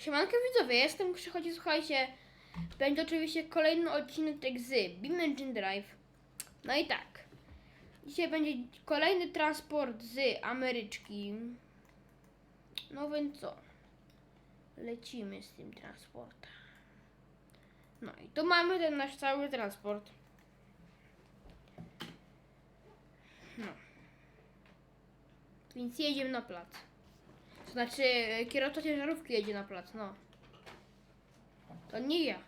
Siemanko widzowie, jestem Krzychodzi, słuchajcie, będzie oczywiście kolejny odcinek z Beam Engine Drive. No i tak, dzisiaj będzie kolejny transport z Ameryczki. No więc co, lecimy z tym transportem. No i tu mamy ten nasz cały transport. No. Więc jedziemy na plac. To znaczy, e, kierowca ciężarówki jedzie na plac, no. To nie ja.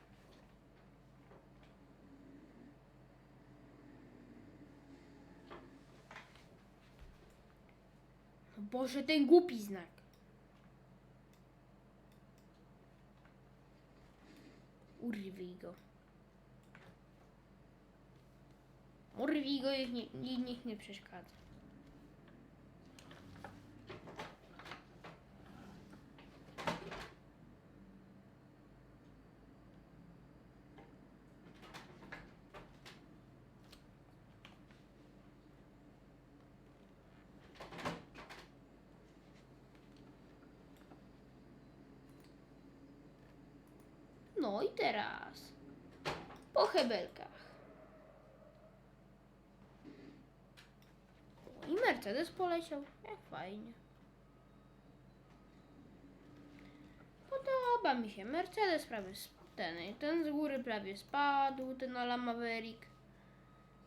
No Boże, ten głupi znak. Urwij go. Urwij go, niech nie, nie, niech nie przeszkadza. No i teraz po hebelkach. O, I Mercedes poleciał. Jak fajnie. Podoba mi się. Mercedes prawie ten, ten z góry prawie spadł, ten Ala Maverick.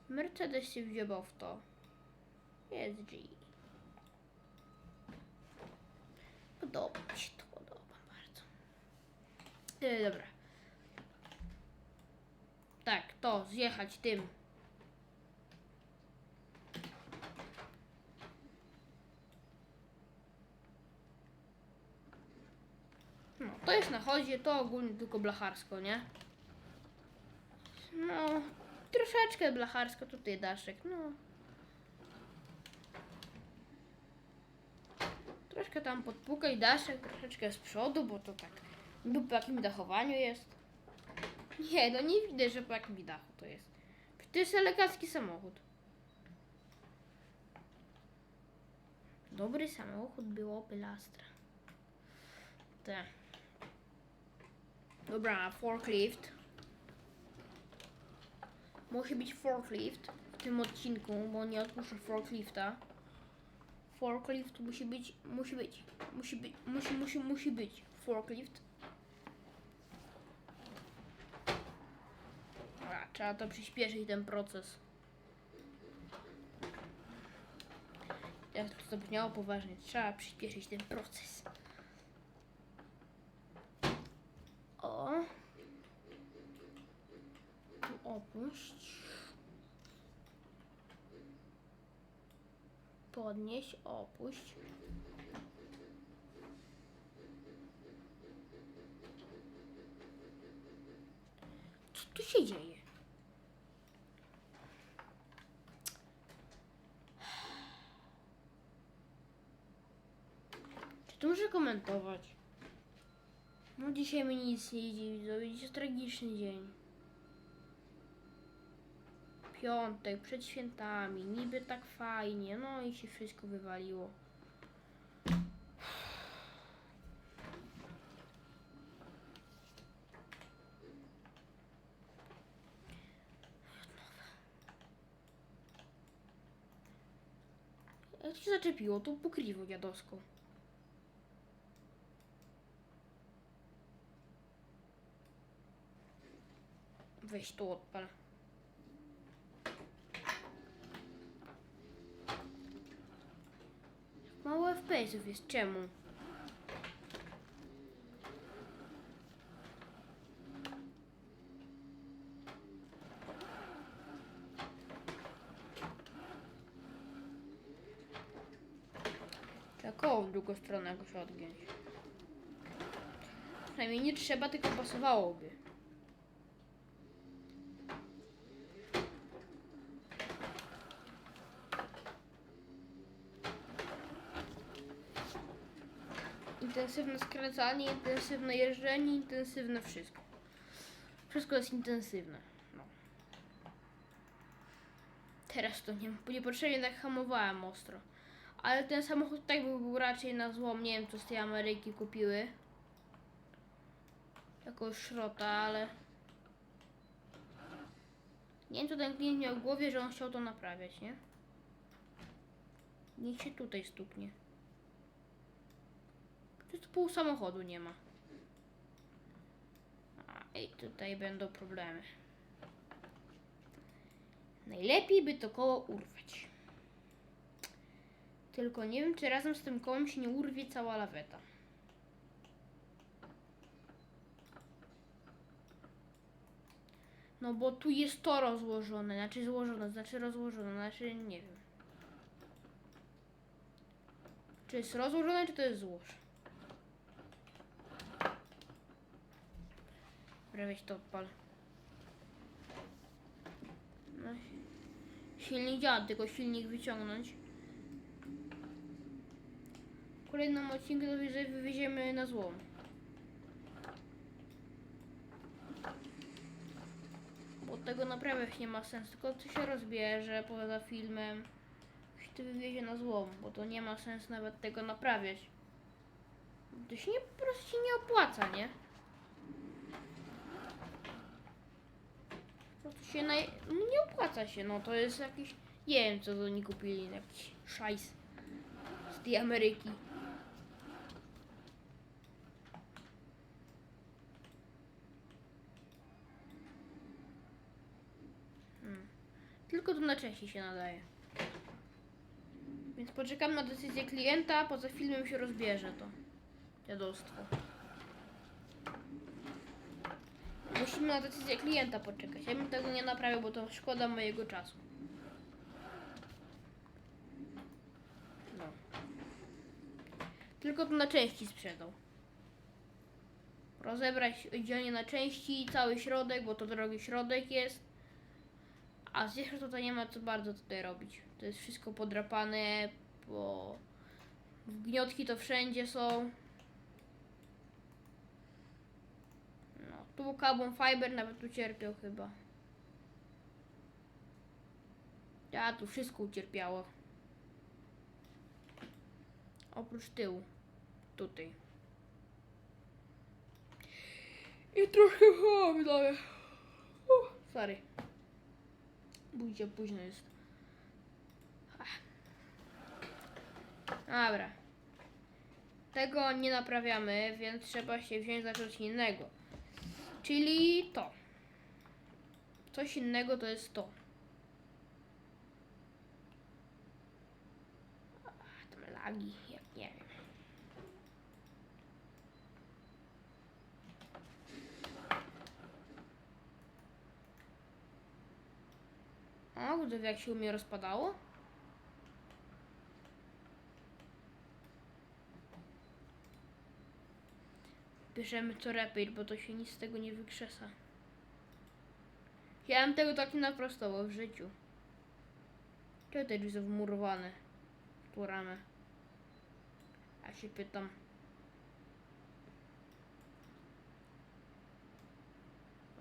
Mercedes się wziął w to. Jest G. Podoba mi się to, podoba bardzo. E, dobra. Tak, to, zjechać tym. No, to jest na chodzie, to ogólnie tylko blacharsko, nie? No, troszeczkę blacharsko, tutaj daszek, no. Troszkę tam podpukaj daszek, troszeczkę z przodu, bo to tak niby po jakim dachowaniu jest. Nie, no nie widać, że po jakim dachu to jest. To jest elegancki samochód. Dobry samochód było Pilastra. Te. Dobra, forklift. Musi być forklift w tym odcinku, bo nie odpuszczę forklifta. Forklift musi być, musi być, musi być, musi, musi, musi być forklift. Dobra, trzeba to przyspieszyć ten proces. Jak to zabrzmiało poważnie, trzeba przyspieszyć ten proces. Opuść. Podnieś, opuść. Co tu się dzieje? Czy to muszę komentować? No dzisiaj mi nic nie idzie, widzowie. Dzisiaj tragiczny dzień. Piątek, przed świętami, niby tak fajnie, no i się wszystko wywaliło. Jak się zaczepiło, to pokrywo dziadowską. Weź tu odpal. Mało FPS-ów jest, czemu? Koło w drugą stronę jakoś odgiąć. Przynajmniej nie trzeba, tylko pasowałoby. Intensywne skręcanie, intensywne jeżdżenie, intensywne wszystko. Wszystko jest intensywne. No. Teraz to nie, niepotrzebnie tak hamowałem ostro. Ale ten samochód tak by był raczej na złom, nie wiem co z tej Ameryki kupiły. jakiegoś szrota, ale... Nie wiem, co ten klient miał w głowie, że on chciał to naprawiać, nie? Niech się tutaj stuknie. Tu pół samochodu nie ma. A i tutaj będą problemy. Najlepiej by to koło urwać. Tylko nie wiem, czy razem z tym kołem się nie urwie cała laweta. No bo tu jest to rozłożone, znaczy złożone, znaczy rozłożone, znaczy nie wiem. Czy jest rozłożone, czy to jest złoż? Dobra, weź to odpal. No, silnik działa, tylko silnik wyciągnąć. W kolejnym odcinku wywieziemy na złom. Bo tego naprawiać nie ma sensu, tylko to się rozbierze poza filmem. Się to wywiezie na złom, bo to nie ma sensu nawet tego naprawiać. To się nie, po prostu się nie opłaca, nie? Prostu się naj... nie opłaca się, no to jest jakiś... Nie wiem co oni kupili, jakiś szajs z tej Ameryki. Hmm. Tylko to na części się nadaje. Więc poczekam na decyzję klienta, poza filmem się rozbierze to dziadostwo. Musimy na decyzję klienta poczekać. Ja bym tego nie naprawił, bo to szkoda mojego czasu. No. Tylko to na części sprzedał. Rozebrać oddzielnie na części cały środek, bo to drogi środek jest. A z jeszcze tutaj nie ma co bardzo tutaj robić. To jest wszystko podrapane, bo gniotki to wszędzie są. Tu carbon fiber nawet ucierpiał chyba. Ja tu wszystko ucierpiało. Oprócz tyłu. Tutaj. I trochę chłodno. Uh, sorry. Bójcie, późno jest. Dobra. Tego nie naprawiamy, więc trzeba się wziąć za coś innego. Czyli to. Coś innego to jest to. Ach, tam lagi, jak nie wiem. Jak się u mnie rozpadało? Bierzemy to repair, bo to się nic z tego nie wykrzesa. Ja bym tego tak nie naprostował w życiu. Czemu te drzwi są wmurowane? Tu ramę. Ja się pytam.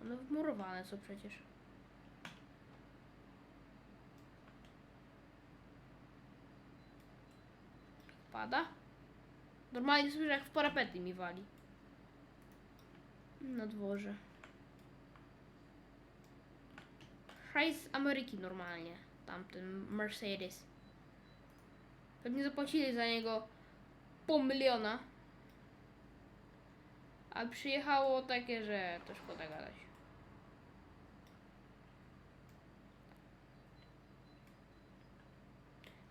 One wmurowane są przecież. Pada? Normalnie słyszę jak w parapety mi wali. Na dworze. Hajs z Ameryki normalnie. Tamten Mercedes. Pewnie zapłacili za niego pół miliona. A przyjechało takie, że to szkoda gadać.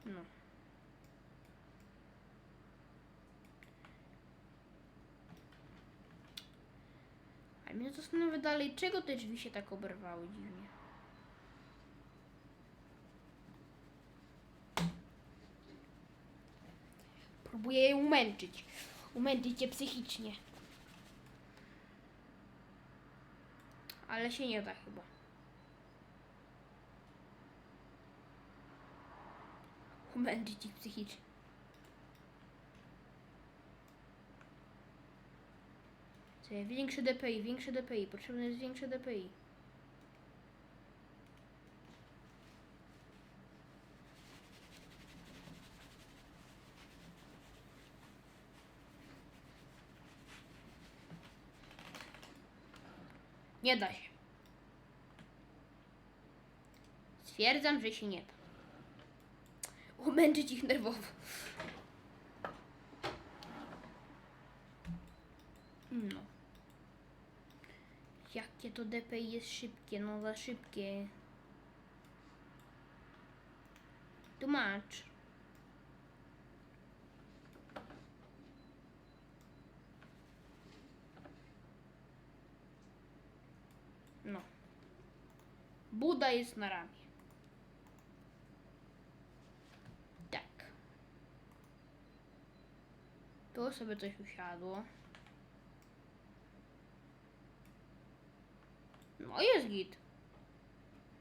No. A mnie zastanawia dalej, czego te drzwi się tak oberwały dziwnie. Próbuję je umęczyć. Umęczyć je psychicznie. Ale się nie da chyba. Umęczyć ich psychicznie. Czekaj, Większe DPI, większe DPI. Potrzebne jest większe DPI. Nie da się. Stwierdzam, że się nie da. Umęczyć ich nerwowo. No. To DPI jest szybkie, no za szybkie. Tłumacz. No. Buda jest na ramię. Tak. Tu sobie coś usiadło. No jest git.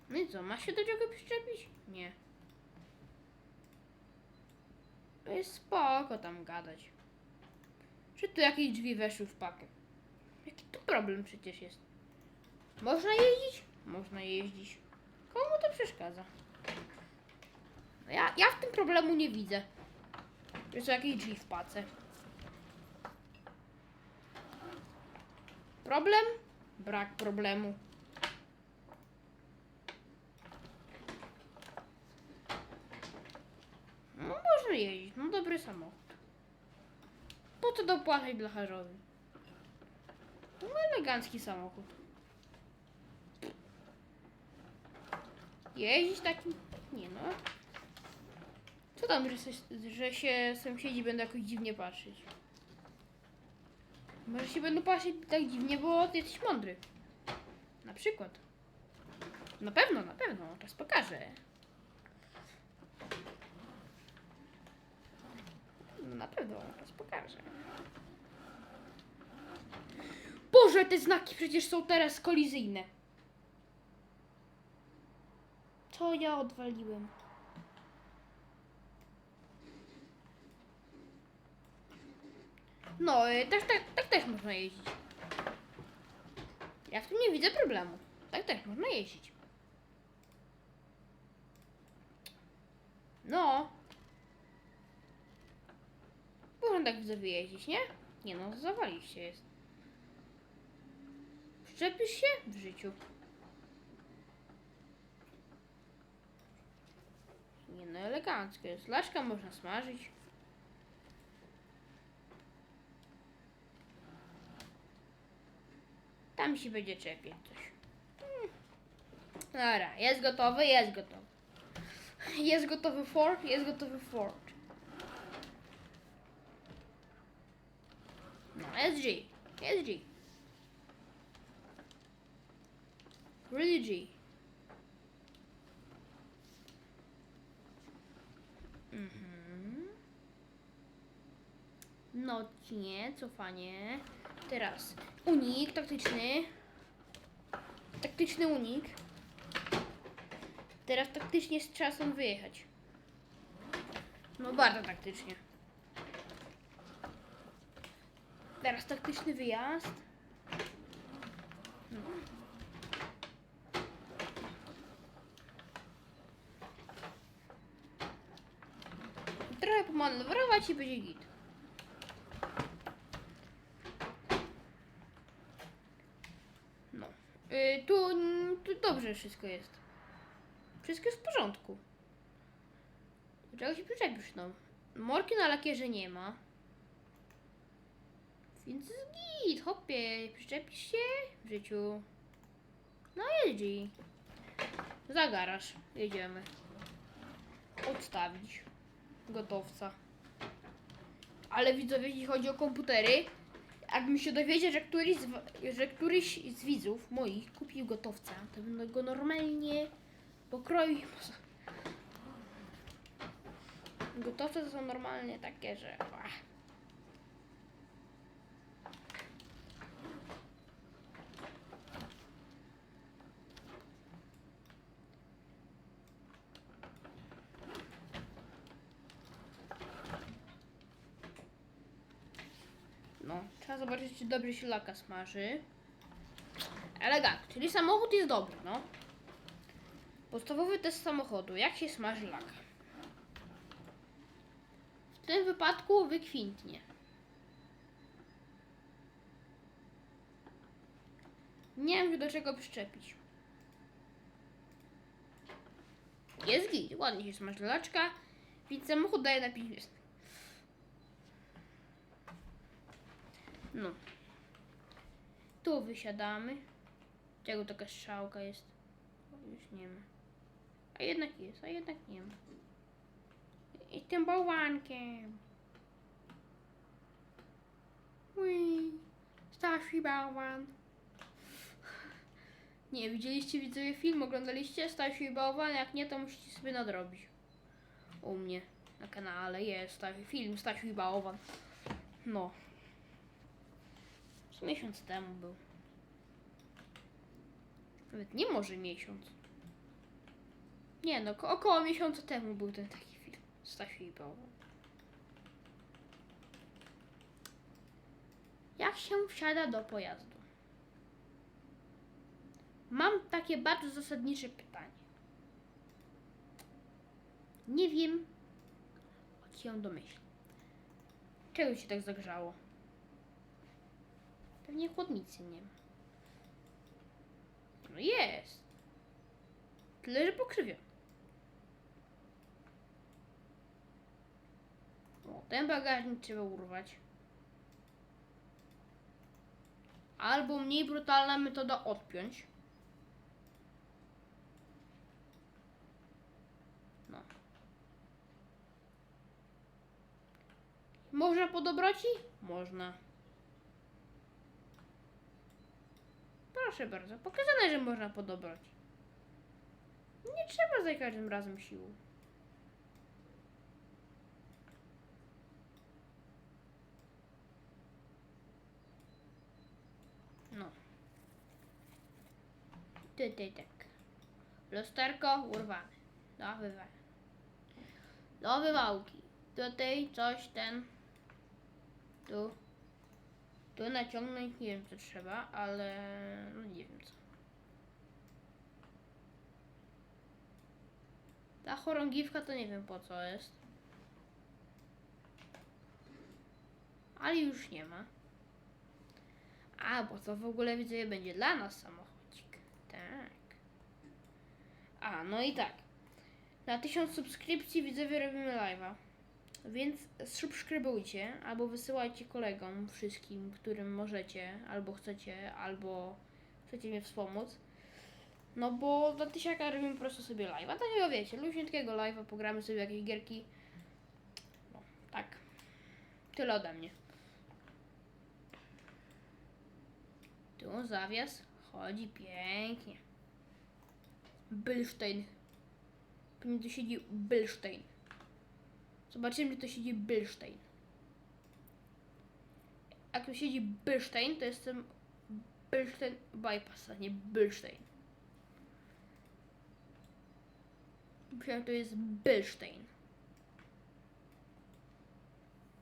No i co, masz się do czego przyczepić? Nie. To jest spoko tam gadać. Czy tu jakieś drzwi weszły w pakę? Jaki tu problem przecież jest? Można jeździć? Można jeździć. Komu to przeszkadza? No ja, ja w tym problemu nie widzę. Że są jakieś drzwi w pace. Problem? Brak problemu. No można jeździć, no dobry samochód. Po co dopłacać blacharzowi? No elegancki samochód. Jeździć takim? Nie no. Co tam, że, że się sąsiedzi będą jakoś dziwnie patrzeć? Może się będą patrzeć tak dziwnie, bo ty jesteś mądry. Na przykład. Na pewno, na pewno. Teraz pokażę. No na pewno, teraz pokażę. Boże, te znaki przecież są teraz kolizyjne. Co ja odwaliłem? No, tak, tak, tak też można jeździć. Ja w tym nie widzę problemu. Tak też można jeździć. No. Można tak widzę wyjeździć, nie? Nie no, zawaliście jest. Szczepisz się w życiu. Nie no, elegancko jest. Laszka można smażyć. Tam się będzie czepiać coś. Hmm. Dobra, jest gotowy, jest gotowy. Jest gotowy Ford, jest gotowy Ford. No, SG, SG. Really G. Mhm. No, nie, cofanie. Teraz unik taktyczny. Taktyczny unik. Teraz taktycznie z czasem wyjechać. No bardzo taktycznie. Teraz taktyczny wyjazd. No. Trochę pomanewrować i będzie git. No. Y, tu, tu dobrze wszystko jest. Wszystko jest w porządku. Czego się przyczepisz, no? Morki na lakierze nie ma. Więc git, hopie, przyczepisz się w życiu. No jeździ. Za garaż, jedziemy. Odstawić gotowca. Ale widzowie, jeśli chodzi o komputery, jakbym się dowiedział, że któryś z, że któryś z widzów moich kupił gotowca, to bym go normalnie pokroił. Gotowce to są normalnie takie, że... ach. No, trzeba zobaczyć, czy dobrze się laka smaży. Elegant, czyli samochód jest dobry, no. Podstawowy test samochodu. Jak się smaży laka? W tym wypadku wykwintnie. Nie wiem, do czego przyczepić. Jest git, ładnie się smaży laczka, więc samochód daje na 5 gwiazdek. No. Tu wysiadamy. Czego taka strzałka jest? Już nie ma. A jednak jest, a jednak nie ma. I tym bałwankiem. Ui, Starzy bałwan. Nie, widzieliście widzowie film, oglądaliście i Bałwan? Jak nie, to musicie sobie nadrobić. U mnie na kanale jest taki film i Bałwan. No. Miesiąc temu był. Nawet nie może miesiąc. Nie no, ko- około miesiąca temu był ten taki film. Stasiu i Bałwan. Jak się wsiada do pojazdu? Mam takie bardzo zasadnicze pytanie. Nie wiem, choć się domyślę. Czego się tak zagrzało? Pewnie chłodnicy nie ma. No jest. Tyle, że pokrzywiony. O, ten bagażnik trzeba urwać. Albo mniej brutalna metoda odpiąć. No. Można po dobroci? Można. Proszę bardzo, pokazane, że można po dobroci. Nie trzeba za każdym razem siłą. No. Tutaj tak. Lusterko urwane. Do wywa. Do wywałki. Tutaj coś ten. Tu. Tu naciągnąć nie wiem co trzeba, ale no nie wiem co. Ta chorągiwka to nie wiem po co jest. Ale już nie ma. A, bo to w ogóle widzę będzie dla nas samochodzik. Tak. A, no i tak. Na 1000 subskrypcji widzowie robimy live'a. Więc subskrybujcie, albo wysyłajcie kolegom wszystkim, którym możecie, albo chcecie, albo chcecie mnie wspomóc. No bo dla tysiaka robimy po prostu sobie live'a. Takiego wiecie, luźniutkiego live'a, pogramy sobie jakieś gierki. No, tak. Tyle ode mnie. Tu zawias chodzi pięknie. Bylstein. Pewnie tu siedzi Bylstein. Zobaczymy, czy to siedzi Bylstein. Jak tu siedzi Bylstein, to jestem Bylstein bypass, a nie Bylstein. Myślałem, to jest Bylstein.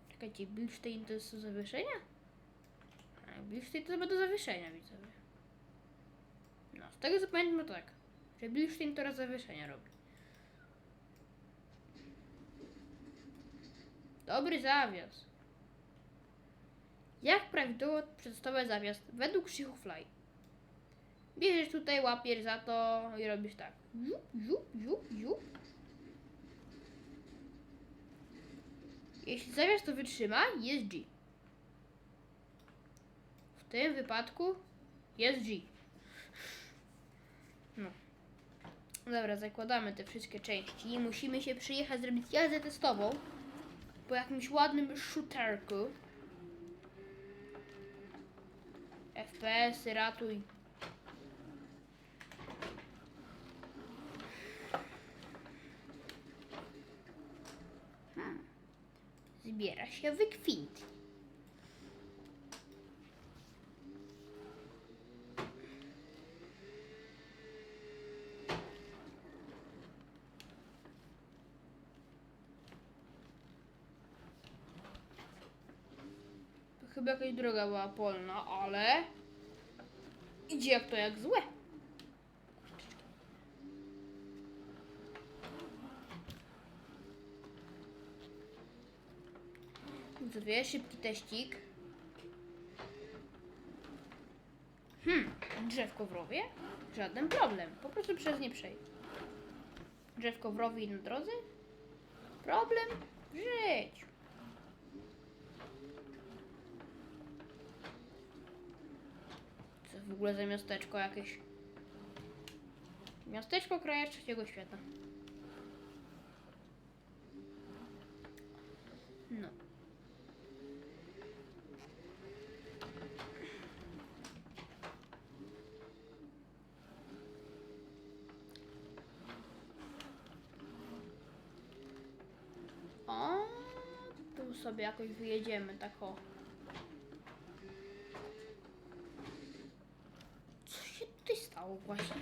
Czekajcie, Bylstein to jest do zawieszenia? A, Bylstein to chyba do zawieszenia, widzowie. No, z tego co pamiętam, to tak. Że Bylstein to raz zawieszenia robi. Dobry zawias. Jak prawidłowo przedstawiać zawias według Krzychu Fly? Bierzesz tutaj, łapiesz za to i robisz tak. Ziup, ziup, ziup, ziup. Jeśli zawias to wytrzyma, jest G. W tym wypadku jest G. No. Dobra, zakładamy te wszystkie części. Musimy się przyjechać zrobić jazdę testową po jakimś ładnym shooterku. FPS, ratuj. Hmm. Zbiera się wykwint. Chyba jakaś droga była polna, ale idzie jak to jak złe. Widzowie, szybki teścik. Hmm, drzewko w rowie? Żaden problem, po prostu przez nie przejdę. Drzewko w rowie i na drodze? Problem w życiu. Co w ogóle za miasteczko jakieś? Miasteczko kraja trzeciego świata. No. O, tu sobie jakoś wyjedziemy, tak o. Co się tutaj stało właśnie?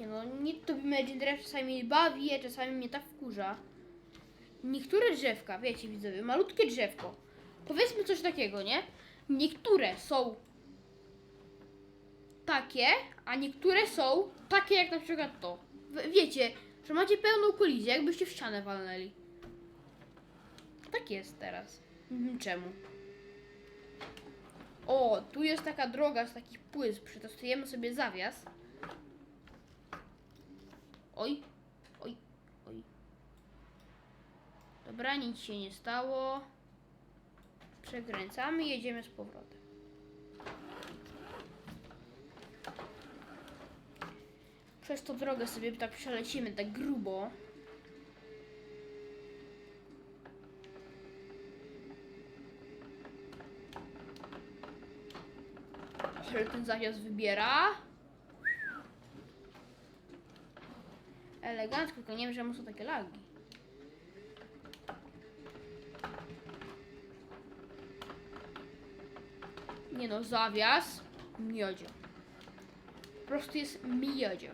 Nie no, nie to Imagine Drive czasami bawi, a czasami mnie tak wkurza. Niektóre drzewka, wiecie widzowie, malutkie drzewko. Powiedzmy coś takiego, nie? Niektóre są takie, a niektóre są takie jak na przykład to. Wiecie, że macie pełną kolizję, jakbyście w ścianę walnęli. Tak jest teraz. Mhm, Czemu? O, tu jest taka droga z takich płysk. Przetestujemy sobie zawias. Oj, oj, oj. Dobra, nic się nie stało. Przekręcamy i jedziemy z powrotem. Przez tą drogę sobie tak przelecimy, tak grubo. Ten zajazd wybiera. Elegancko, tylko nie wiem, że są takie lagi. Nie no, zawias miodzio. Po prostu jest miodzio.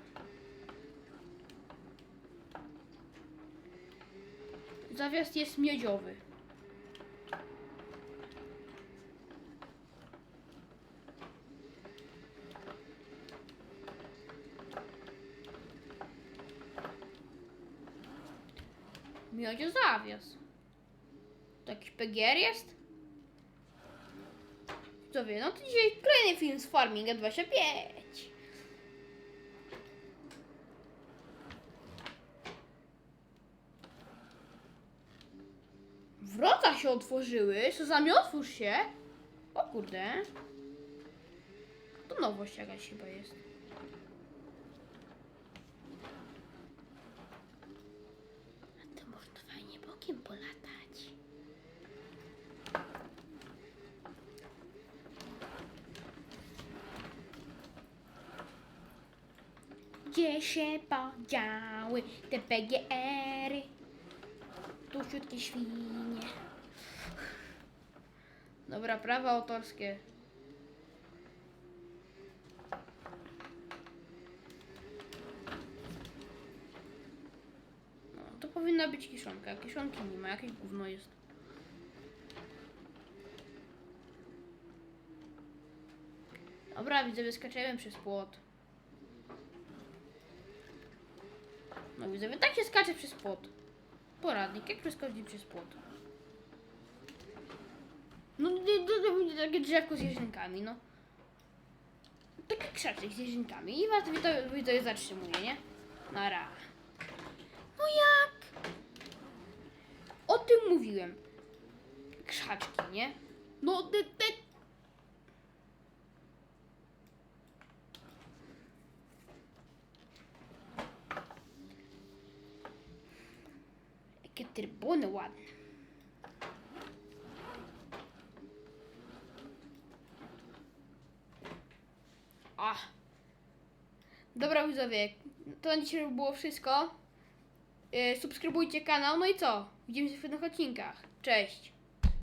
Zawias jest miodziowy. Miodzio zawias. To jakiś pegier jest? Co wie, no to dzisiaj kolejny film z Farminga 25. Wrota się otworzyły. Sezamie, otwórz się. O kurde. To nowość jakaś chyba jest. A to można fajnie bokiem polatać. Gdzie się podziały te PGR-y? Tuciutkie świnie. Dobra, prawa autorskie. No, to powinna być kiszonka. Kiszonki nie ma, jakieś gówno jest. Dobra, widzę, wyskaczemy przez płot. No widzowie, tak się skacze przez płot. Poradnik, jak przeskoczyć przez płot. No, d- d- takie drzewko z jeżynkami, no. Taki krzaczek z jeżynkami i was widzowie, widzowie zatrzymuje, nie? Nara. No jak? O tym mówiłem. Krzaczki, nie? No, de, de. Trybuny ładne. A. Dobra widzowie, to na dzisiaj było wszystko. Yy, subskrybujcie kanał, no i co? Widzimy się w następnych odcinkach. Cześć.